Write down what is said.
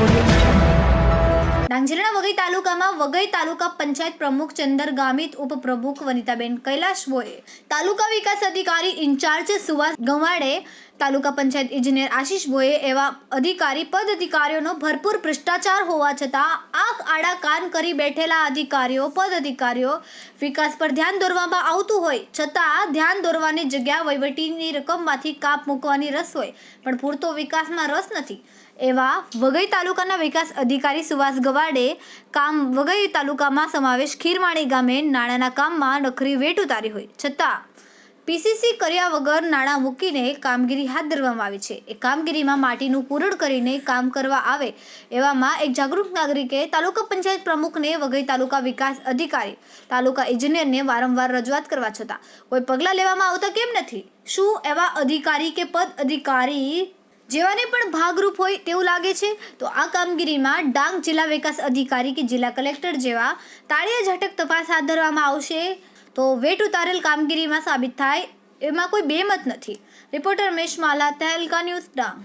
ડાંગ જિલ્લાના તાલુકામાં વઘઈ તાલુકા પંચાયત પ્રમુખ ચંદર ગામિત, ઉપપ્રમુખ વનિતાબેન કૈલાશ બોએ તાલુકા વિકાસ અધિકારી ઇન્ચાર્જ સુવાસ ગવાડે, તાલુકા પંચાયત ઇજનેર આશીષ બોએ એવા અધિકારી પદ અધિકારીઓનો ભરપૂર ભ્રષ્ટાચાર હોવા છતાં આડા કાન કરી બેઠેલા અધિકારીઓ પદ અધિકારીઓ વિકાસ પર ધ્યાન દોરવામાં આવતું હોય, છતાં ધ્યાન દોરવાની જગ્યા વહીવટીની રકમમાંથી કાપ મૂકવાની રસ હોય, પણ પૂરતો વિકાસમાં રસ નથી. એવા વઘઈ તાલુકાના વિકાસ અધિકારી સુવાસ ગવાડે કામ વઘઈ તાલુકામાં સમાવેશ ખીરમાણી ગામે નાણાંના કામમાં નખરી વેટ ઉતારી હોય, છતાં પીસીસી કર્યા વગર નાણાં મૂકીને કામગીરી હાથ ધરવામાં આવી છે. એ કામગીરીમાં માટીનું પૂરણ કરીને કામ કરવા આવે એવામાં એક જાગૃત નાગરિકે તાલુકા પંચાયત પ્રમુખને વઘઈ તાલુકા વિકાસ અધિકારી, તાલુકા ઇજનેરને વારંવાર રજૂઆત કરવા છતાં કોઈ પગલાં લેવામાં આવતા કેમ નથી? શું એવા અધિકારી કે પદ અધિકારી જેવાને પણ ભાગરૂપ હોય તેવું લાગે છે? તો આ કામગીરીમાં ડાંગ જિલ્લા વિકાસ અધિકારી કે જિલ્લા કલેક્ટર જેવા તાળીયા ઝટક તપાસ હાથ ધરવામાં આવશે. તો વેટ ઉતારેલ કામગીરીમાં સાબિત થાય એમાં કોઈ બેમત નથી. Reporter Meshmala Tehelka news Dang.